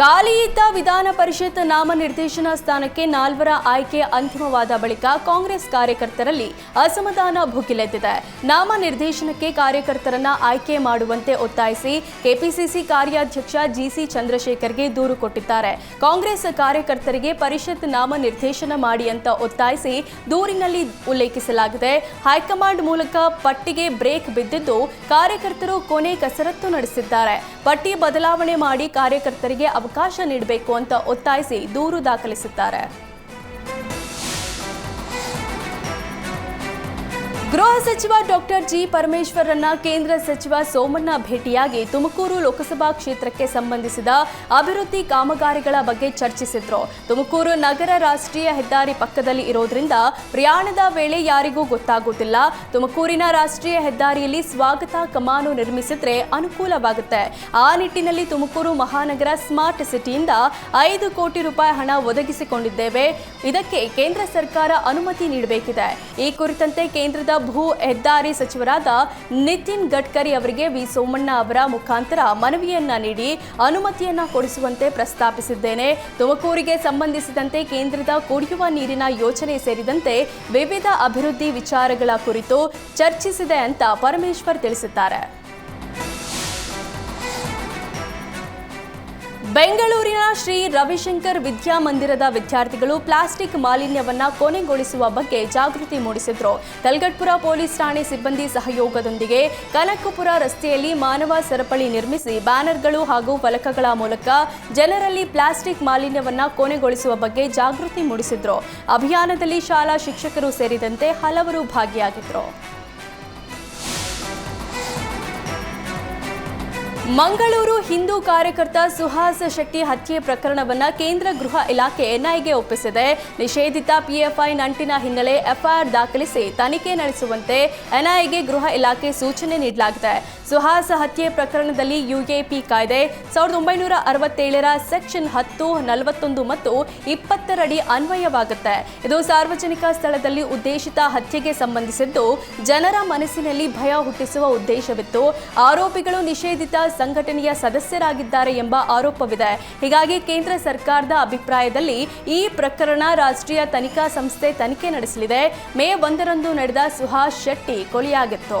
ಖಾಲಿ ಇದ್ದ ವಿಧಾನ ಪರಿಷತ್ ನಾಮನಿರ್ದೇಶನ ಸ್ಥಾನಕ್ಕೆ ನಾಲ್ವರ ಆಯ್ಕೆ ಅಂತಿಮವಾದ ಬಳಿಕ ಕಾಂಗ್ರೆಸ್ ಕಾರ್ಯಕರ್ತರಲ್ಲಿ ಅಸಮಾಧಾನ ಭುಗಿಲೆದ್ದಿದೆ. ನಾಮನಿರ್ದೇಶನಕ್ಕೆ ಕಾರ್ಯಕರ್ತರನ್ನ ಆಯ್ಕೆ ಮಾಡುವಂತೆ ಒತ್ತಾಯಿಸಿ ಕೆಪಿಸಿಸಿ ಕಾರ್ಯಾಧ್ಯಕ್ಷ ಜಿಸಿ ಚಂದ್ರಶೇಖರ್ಗೆ ದೂರು ಕೊಟ್ಟಿದ್ದಾರೆ. ಕಾಂಗ್ರೆಸ್ ಕಾರ್ಯಕರ್ತರಿಗೆ ಪರಿಷತ್ ನಾಮನಿರ್ದೇಶನ ಮಾಡಿ ಅಂತ ಒತ್ತಾಯಿಸಿ ದೂರಿನಲ್ಲಿ ಉಲ್ಲೇಖಿಸಲಾಗಿದೆ. ಹೈಕಮಾಂಡ್ ಮೂಲಕ ಪಟ್ಟಿಗೆ ಬ್ರೇಕ್ ಬಿದ್ದಿದ್ದು ಕಾರ್ಯಕರ್ತರು ಕೊನೆ ಕಸರತ್ತು ನಡೆಸಿದ್ದಾರೆ. ಪಟ್ಟಿ ಬದಲಾವಣೆ ಮಾಡಿ ಕಾರ್ಯಕರ್ತರಿಗೆ ಅವಕಾಶ ನೀಡಬೇಕು ಅಂತ ಒತ್ತಾಯಿಸಿ ದೂರು ದಾಖಲಿಸಿದ್ದಾರೆ. ಗೃಹ ಸಚಿವ ಡಾಕ್ಟರ್ ಜಿ ಪರಮೇಶ್ವರನ್ನ ಕೇಂದ್ರ ಸಚಿವ ಸೋಮಣ್ಣ ಭೇಟಿಯಾಗಿ ತುಮಕೂರು ಲೋಕಸಭಾ ಕ್ಷೇತ್ರಕ್ಕೆ ಸಂಬಂಧಿಸಿದ ಅಭಿವೃದ್ಧಿ ಕಾಮಗಾರಿಗಳ ಬಗ್ಗೆ ಚರ್ಚಿಸಿದ್ರು. ತುಮಕೂರು ನಗರ ರಾಷ್ಟ್ರೀಯ ಹೆದ್ದಾರಿ ಪಕ್ಕದಲ್ಲಿ ಇರೋದ್ರಿಂದ ಪ್ರಯಾಣದ ವೇಳೆ ಯಾರಿಗೂ ಗೊತ್ತಾಗುವುದಿಲ್ಲ ತುಮಕೂರಿನ ರಾಷ್ಟ್ರೀಯ ಹೆದ್ದಾರಿಯಲ್ಲಿ ಸ್ವಾಗತ ಕಮಾನು ನಿರ್ಮಿಸಿದ್ರೆ ಅನುಕೂಲವಾಗುತ್ತೆ. ಆ ನಿಟ್ಟಿನಲ್ಲಿ ತುಮಕೂರು ಮಹಾನಗರ ಸ್ಮಾರ್ಟ್ ಸಿಟಿಯಿಂದ ಐದು ಕೋಟಿ ರೂಪಾಯಿ ಹಣ ಒದಗಿಸಿಕೊಂಡಿದ್ದೇವೆ. ಇದಕ್ಕೆ ಕೇಂದ್ರ ಸರ್ಕಾರ ಅನುಮತಿ ನೀಡಬೇಕಿದೆ. ಈ ಕುರಿತಂತೆ ಕೇಂದ್ರದ ಭೂ ಹೆದ್ದಾರಿ ಸಚಿವರಾದ ನಿತಿನ್ ಗಡ್ಕರಿ ಅವರಿಗೆ ವಿ ಸೋಮಣ್ಣ ಅವರ ಮುಖಾಂತರ ಮನವಿಯನ್ನ ನೀಡಿ ಅನುಮತಿಯನ್ನ ಕೊಡಿಸುವಂತೆ ಪ್ರಸ್ತಾಪಿಸಿದ್ದೇನೆ. ತುಮಕೂರಿಗೆ ಸಂಬಂಧಿಸಿದಂತೆ ಕೇಂದ್ರದ ಕುಡಿಯುವ ನೀರಿನ ಯೋಜನೆ ಸೇರಿದಂತೆ ವಿವಿಧ ಅಭಿವೃದ್ಧಿ ವಿಚಾರಗಳ ಕುರಿತು ಚರ್ಚಿಸಿದೆ ಅಂತ ಪರಮೇಶ್ವರ್ ತಿಳಿಸಿದ್ದಾರೆ. ಬೆಂಗಳೂರಿನ ಶ್ರೀ ರವಿಶಂಕರ್ ವಿದ್ಯಾಮಂದಿರದ ವಿದ್ಯಾರ್ಥಿಗಳು ಪ್ಲಾಸ್ಟಿಕ್ ಮಾಲಿನ್ಯವನ್ನ ಕೊನೆಗೊಳಿಸುವ ಬಗ್ಗೆ ಜಾಗೃತಿ ಮೂಡಿಸಿದ್ರು. ಕಲ್ಗಟ್ಪುರ ಪೊಲೀಸ್ ಠಾಣೆ ಸಿಬ್ಬಂದಿ ಸಹಯೋಗದೊಂದಿಗೆ ಕನಕಪುರ ರಸ್ತೆಯಲ್ಲಿ ಮಾನವ ಸರಪಳಿ ನಿರ್ಮಿಸಿ ಬ್ಯಾನರ್ಗಳು ಹಾಗೂ ಫಲಕಗಳ ಮೂಲಕ ಜನರಲ್ಲಿ ಪ್ಲಾಸ್ಟಿಕ್ ಮಾಲಿನ್ಯವನ್ನ ಕೊನೆಗೊಳಿಸುವ ಬಗ್ಗೆ ಜಾಗೃತಿ ಮೂಡಿಸಿದ್ರು. ಅಭಿಯಾನದಲ್ಲಿ ಶಾಲಾ ಶಿಕ್ಷಕರು ಸೇರಿದಂತೆ ಹಲವರು ಭಾಗಿಯಾಗಿದ್ರು. ಮಂಗಳೂರು ಹಿಂದೂ ಕಾರ್ಯಕರ್ತ ಸುಹಾಸ್ ಶೆಟ್ಟಿ ಹತ್ಯೆ ಪ್ರಕರಣವನ್ನ ಕೇಂದ್ರ ಗೃಹ ಇಲಾಖೆ ಎನ್ಐಗೆ ಒಪ್ಪಿಸಿದೆ. ನಿಷೇಧಿತ ಪಿಎಫ್ಐ ನಂಟಿನ ಹಿನ್ನೆಲೆ ಎಫ್ಐಆರ್ ದಾಖಲಿಸಿ ತನಿಖೆ ನಡೆಸುವಂತೆ ಎನ್ಐಎಗೆ ಗೃಹ ಇಲಾಖೆ ಸೂಚನೆ ನೀಡಲಾಗಿದೆ. ಸುಹಾಸ್ ಹತ್ಯೆ ಪ್ರಕರಣದಲ್ಲಿ ಯುಎಪಿ ಕಾಯ್ದೆ. ಸಾವಿರದ ಒಂಬೈನೂರ ಅರವತ್ತೇಳರ ಸೆಕ್ಷನ್ ಹತ್ತು, ನಲವತ್ತೊಂದು ಮತ್ತು ಇಪ್ಪತ್ತರಡಿ ಅನ್ವಯವಾಗುತ್ತೆ. ಇದು ಸಾರ್ವಜನಿಕ ಸ್ಥಳದಲ್ಲಿ ಉದ್ದೇಶಿತ ಹತ್ಯೆಗೆ ಸಂಬಂಧಿಸಿದ್ದು, ಜನರ ಮನಸ್ಸಿನಲ್ಲಿ ಭಯ ಹುಟ್ಟಿಸುವ ಉದ್ದೇಶವಿತ್ತು. ಆರೋಪಿಗಳು ನಿಷೇಧಿತ ಸಂಘಟನೆಯ ಸದಸ್ಯರಾಗಿದ್ದಾರೆ ಎಂಬ ಆರೋಪವಿದೆ. ಹೀಗಾಗಿ ಕೇಂದ್ರ ಸರ್ಕಾರದ ಅಭಿಪ್ರಾಯದಲ್ಲಿ ಈ ಪ್ರಕರಣ ರಾಷ್ಟ್ರೀಯ ತನಿಖಾ ಸಂಸ್ಥೆ ತನಿಖೆ ನಡೆಸಲಿದೆ. ಮೇ ಒಂದರಂದು ನಡೆದ ಸುಹಾಸ್ ಶೆಟ್ಟಿ ಕೊಲೆಯಾಗಿತ್ತು.